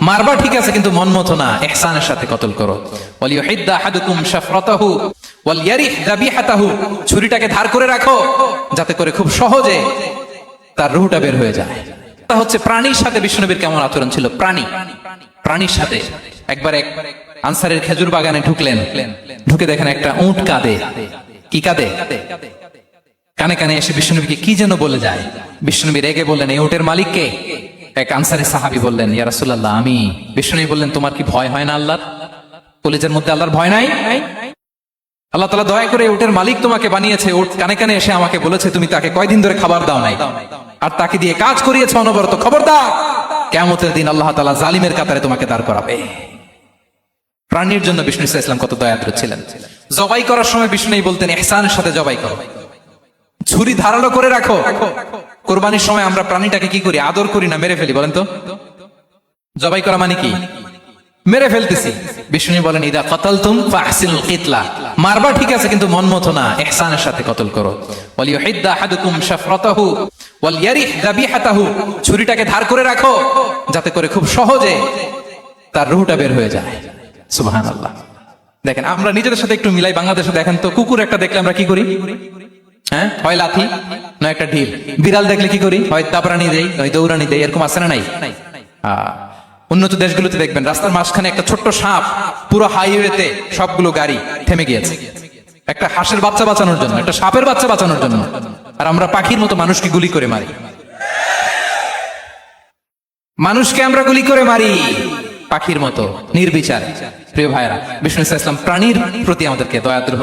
মারবা ঠিক আছে, কিন্তু মন মতো না। এহসানের সাথে কতল করো। ছুরিটাকে ধার করে রাখো, যাতে করে খুব সহজে তার রুহটা বের হয়ে যায়। তা হচ্ছে প্রাণীর সাথে বিষ্ণুনবীর কেমন আচরণ ছিল? প্রাণী। প্রাণীর সাথে। একবার এক আনসারের খেজুর বাগানে ঢুকলেন। ঢুকে দেখেন একটা উট কাঁদে। কি কাঁদে? কানে কানে এসে বিষ্ণুনবীকে কি যেন বলে যায়। বিষ্ণুনবী রেগে বললেন, এই উটের মালিককে? এক আনসারি সাহাবি বললেন, ইয়া রাসূলুল্লাহ, আমি বিষ্ণুনবী বললেন, তোমার কি ভয় হয় না আল্লাহর? কলেজের মধ্যে আল্লাহর ভয় নাই? আল্লাহ তালা দয়া করে উটের মালিক তোমাকে বানিয়েছে, উট কানে কানে এসে আমাকে বলেছে, তুমি তাকে কয়দিন ধরে খাবার দাও নাই? আর তাকে দিয়ে কাজ করিয়েছে অনবরত খবর দাও কেমতের দিন আল্লাহ তালা জালিমের কাতারে তোমাকে দাঁড় করাবে। প্রাণীর জন্য বিষ্ণু ইসলাম কত দয়াদ্র ছিলেন। জবাই করার সময় বিষ্ণু বলতেন, এহসানের সাথে জবাই করো। ছুরি ধারালো করে রাখো। কোরবানির সময় আমরা প্রাণীটাকে কি করি? আদর করি না? মেরে ফেলি, বলেন তো। জবাই করা মানে কি? মেরে ফেলতেছি। বিষ্ণু বলেন, ইদা কতল তুম ফাহসিনুল কিতলা। মারবা ঠিক আছে, কিন্তু মন মতো না। ইহসানের সাথে কতল করো। ছুরিটাকে ধার করে রাখো, যাতে করে খুব সহজে তার রুহটা বের হয়ে যায়। সুবহানাল্লাহ। দেখেন, আমরা নিজেদের সাথে একটু মিলাই বাংলাদেশে দেখেন তো, কুকুর একটা দেখলে আমরা কি করি? হ্যাঁ? হয় লাথি? না, একটা ঢিল। বিড়াল দেখলে কি করি? হয় দাবরানি দেই নয় দৌড়ানি দেই, এরকম আছে না নাই? উন্নত দেশগুলোতে দেখবেন, রাস্তার মাঝখানে একটা ছোট্ট সাপ, পুরো হাইওয়েতে সবগুলো গাড়ি থেমে গিয়েছে। একটা হাঁসের বাচ্চা বাঁচানোর জন্য, একটা সাপের বাচ্চা বাঁচানোর জন্য। আর আমরা পাখির মতো মানুষকে গুলি করে মারি। মানুষকে আমরা গুলি করে মারি। পাখির মতো, নির্বিচার। প্রিয় ভাইরা বিষ্ণু ইসলাম, প্রাণীর প্রতি আমাদেরকে দয়াদ্র